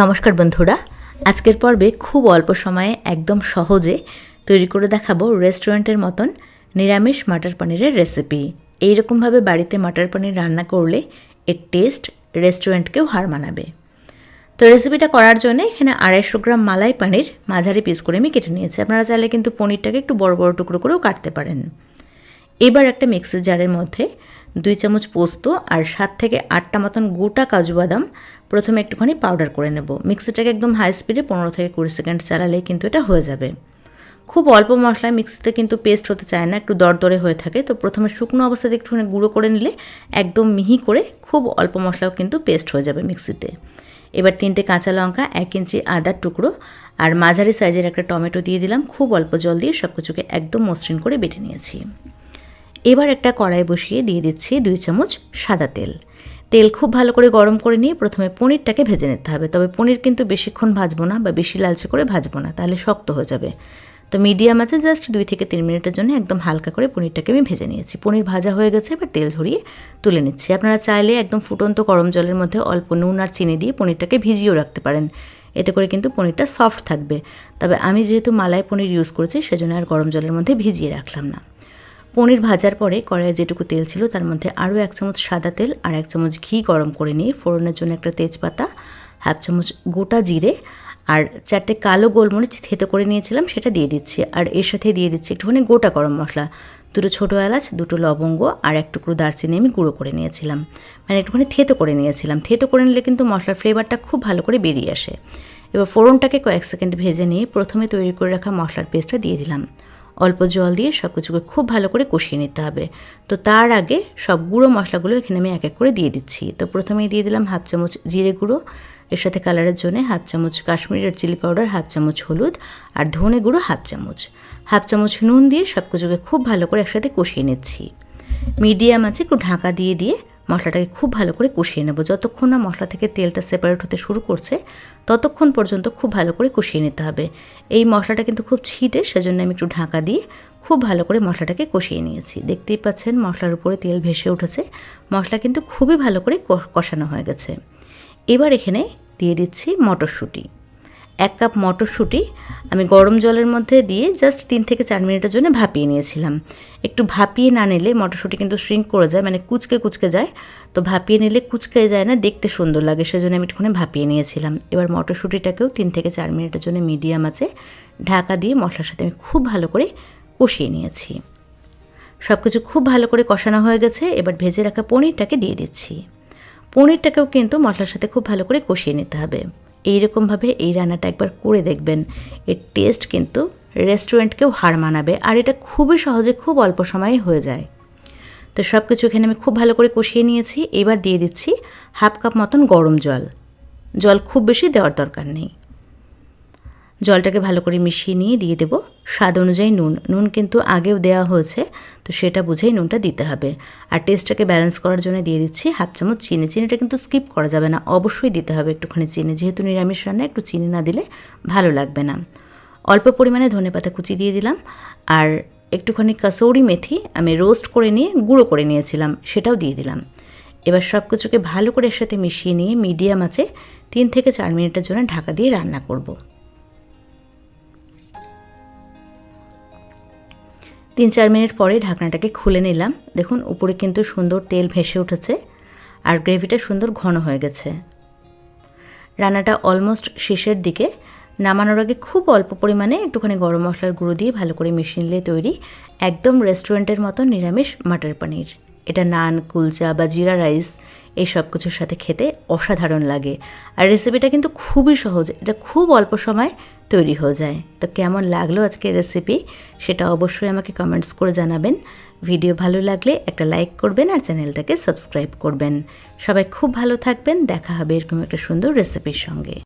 নমস্কার বন্ধুরা। আজকের পর্বে খুব অল্প সময়ে একদম সহজে তৈরি করে দেখাবো রেস্টুরেন্টের মতন নিরামিষ মাটার পনিরের রেসিপি এইরকমভাবে বাড়িতে মাটার পনির রান্না করলে এর টেস্ট রেস্টুরেন্টকেও হার মানাবে। তো রেসিপিটা করার জন্য এখানে আড়াইশো গ্রাম মালাই পনির মাঝারি পিস করে আমি কেটে নিয়েছি। আপনারা চাইলে কিন্তু পনিরটাকে একটু বড় বড় টুকরো করেও কাটতে পারেন। এবার একটা মিক্সির জারের মধ্যে দুই চামচ পোস্ত আর সাত থেকে আটটা মতন গোটা কাজু বাদাম প্রথমে একটুখানি পাউডার করে নেব। মিক্সিটাকে একদম হাই স্পিডে পনেরো থেকে কুড়ি সেকেন্ড চালালেই কিন্তু এটা হয়ে যাবে। খুব অল্প মশলায় মিক্সিতে কিন্তু পেস্ট হতে চায় না, একটু দরদরে হয়ে থাকে। তো প্রথমে শুকনো অবস্থাতে একটুখানি গুঁড়ো করে নিলে একদম মিহি করে খুব অল্প মশলাও কিন্তু পেস্ট হয়ে যাবে মিক্সিতে। এবার তিনটে কাঁচা লঙ্কা, এক ইঞ্চি আদার টুকরো আর মাঝারি সাইজের একটা টমেটো দিয়ে দিলাম। খুব অল্প জল দিয়ে সব কিছুকে একদম মসৃণ করে বেটে নিয়েছি। এবার একটা কড়াই বসিয়ে দিয়ে দিচ্ছি দুই চামচ সাদা তেল। তেল খুব ভালো করে গরম করে নিয়ে প্রথমে পনিরটাকে ভেজে নিতে হবে। তবে পনির কিন্তু বেশিক্ষণ ভাজবো না বা বেশি লালচে করে ভাজবো না, তাহলে শক্ত হয়ে যাবে। তো মিডিয়াম আছে জাস্ট দুই থেকে তিন মিনিটের জন্য একদম হালকা করে পনিরটাকে আমি ভেজে নিয়েছি। পনির ভাজা হয়ে গেছে, এবার তেল ঝরিয়ে তুলে নিচ্ছি। আপনারা চাইলে একদম ফুটন্ত গরম জলের মধ্যে অল্প নুন আর চিনি দিয়ে পনিরটাকে ভিজিয়েও রাখতে পারেন। এতে করে কিন্তু পনিরটা সফট থাকবে। তবে আমি যেহেতু মালাই পনির ইউজ করেছি, সেজন্য আর গরম জলের মধ্যে ভিজিয়ে রাখলাম না। পনির ভাজার পরে কড়াইয়ে যেটুকু তেল ছিল তার মধ্যে আরও এক চামচ সাদা তেল আর এক চামচ ঘি গরম করে নিয়ে ফোড়নের জন্য একটা তেজপাতা, হাফ চামচ গোটা জিরে আর চারটে কালো গোলমরিচ থেতো করে নিয়েছিলাম, সেটা দিয়ে দিচ্ছি। আর এর সাথে দিয়ে দিচ্ছি একটুখানি গোটা গরম মশলা, দুটো ছোটো এলাচ, দুটো লবঙ্গ আর এক টুকরো দারচিনি আমি গুঁড়ো করে নিয়েছিলাম। মানে একটুখানি থেতো করে নিয়েছিলাম। থেতো করে নিলে কিন্তু মশলার ফ্লেভারটা খুব ভালো করে বেরিয়ে আসে। এবার ফোড়নটাকে কয়েক সেকেন্ড ভেজে নিয়ে প্রথমে তৈরি করে রাখা মশলার পেস্টটা দিয়ে দিলাম। অল্প জল দিয়ে সব কিছুকে খুব ভালো করে কষিয়ে নিতে হবে। তো তার আগে সব গুঁড়ো মশলাগুলো এখানে আমি এক এক করে দিয়ে দিচ্ছি। তো প্রথমেই দিয়ে দিলাম হাফ চামচ জিরে গুঁড়ো, এর সাথে কালারের জন্য হাফ চামচ Kashmiri red chilli powder, half চামচ হলুদ আর ধনে গুঁড়ো হাফ চামচ। হাফ চামচ নুন দিয়ে সব কিছুকে খুব ভালো করে একসাথে কষিয়ে নিচ্ছি। মিডিয়াম আছে একটু ঢাকা দিয়ে দিয়ে মশলাটাকে খুব ভালো করে কষিয়ে নেব। যতক্ষণ না মশলা থেকে তেলটা সেপারেট হতে শুরু করছে, ততক্ষণ পর্যন্ত খুব ভালো করে কষিয়ে নিতে হবে। এই মশলাটা কিন্তু খুব ছিটে, সেজন্য আমি একটু ঢাকা দিয়ে খুব ভালো করে মশলাটাকে কষিয়ে নিয়েছি। দেখতেই পাচ্ছেন মশলার উপরে তেল ভেসে উঠেছে। মশলা কিন্তু খুবই ভালো করে কষানো হয়ে গেছে। এবার এখানে দিয়ে দিচ্ছি মটরশুঁটি। এক কাপ মটরশুঁটি আমি গরম জলের মধ্যে দিয়ে জাস্ট তিন থেকে চার মিনিটের জন্য ভাপিয়ে নিয়েছিলাম। একটু ভাপিয়ে না নিলে মটরশুঁটি কিন্তু শ্রিঙ্ক করে যায় মানে কুচকে কুচকে যায়। তো ভাপিয়ে নিলে কুচকে যায় না, দেখতে সুন্দর লাগে, সেজন্য আমি একটুখানি ভাপিয়ে নিয়েছিলাম। এবার মটরশুঁটিটাকেও তিন থেকে চার মিনিটের জন্য মিডিয়াম আছে ঢাকা দিয়ে মশলার সাথে আমি খুব ভালো করে কষিয়ে নিয়েছি। সব কিছু খুব ভালো করে কষানো হয়ে গেছে, এবার ভেজে রাখা পনিরটাকে দিয়ে দিচ্ছি। পনিরটাকেও কিন্তু মশলার সাথে খুব ভালো করে কষিয়ে নিতে হবে। এইরকমভাবে এই রান্নাটা একবার করে দেখবেন। এর টেস্ট কিন্তু রেস্টুরেন্টকেও হার মানাবে আর এটা খুবই সহজে খুব অল্প সময়ে হয়ে যায়। তো সব কিছু এখানে আমি খুব ভালো করে কষিয়ে নিয়েছি। এবার দিয়ে দিচ্ছি হাফ কাপ মতন গরম জল। জল খুব বেশি দেওয়ার দরকার নেই। জলটাকে ভালো করে মিশিয়ে নিয়ে দিয়ে দেবো। স্বাদ অনুযায়ী নুন। নুন কিন্তু আগেও দেওয়া হয়েছে, তো সেটা বুঝেই নুনটা দিতে হবে। আর টেস্টটাকে ব্যালেন্স করার জন্য দিয়ে দিচ্ছি হাফ চামচ চিনি। চিনিটা কিন্তু স্কিপ করা যাবে না, অবশ্যই দিতে হবে একটুখানি চিনি। যেহেতু নিরামিষ রান্না, একটু চিনি না দিলে ভালো লাগবে না। অল্প পরিমাণে ধনে পাতা কুচি দিয়ে দিলাম। আর একটুখানি কাসৌরি মেথি আমি রোস্ট করে নিয়ে গুঁড়ো করে নিয়েছিলাম, সেটাও দিয়ে দিলাম। এবার সব কিছুকে ভালো করে এর সাথে মিশিয়ে নিয়ে মিডিয়াম আছে তিন থেকে চার মিনিটের জন্য ঢাকা দিয়ে রান্না করব। তিন চার মিনিট পরে ঢাকনাটাকে খুলে নিলাম। দেখুন, উপরে কিন্তু সুন্দর তেল ভেসে উঠেছে আর গ্রেভিটা সুন্দর ঘন হয়ে গেছে। রান্নাটা অলমোস্ট শেষের দিকে। নামানোর আগে খুব অল্প পরিমাণে একটুখানি গরম মশলার গুঁড়ো দিয়ে ভালো করে মিশিয়ে নিলে তৈরি একদম রেস্টুরেন্টের মতো নিরামিষ মাটার পনির। এটা নান, কুলচা বা জিরা রাইস এই সব কিছুর সাথে খেতে অসাধারণ লাগে। আর রেসিপিটা কিন্তু খুবই সহজ, এটা খুব অল্প সময় তৈরি হয়ে যায়। তো কেমন লাগল আজকের রেসিপি সেটা অবশ্যই আমাকে কমেন্টস করে জানাবেন। ভিডিও ভালো লাগলে একটা লাইক করবেন আর চ্যানেলটাকে সাবস্ক্রাইব করবেন। সবাই খুব ভালো থাকবেন, দেখা হবে এরকম একটা সুন্দর রেসিপির সঙ্গে।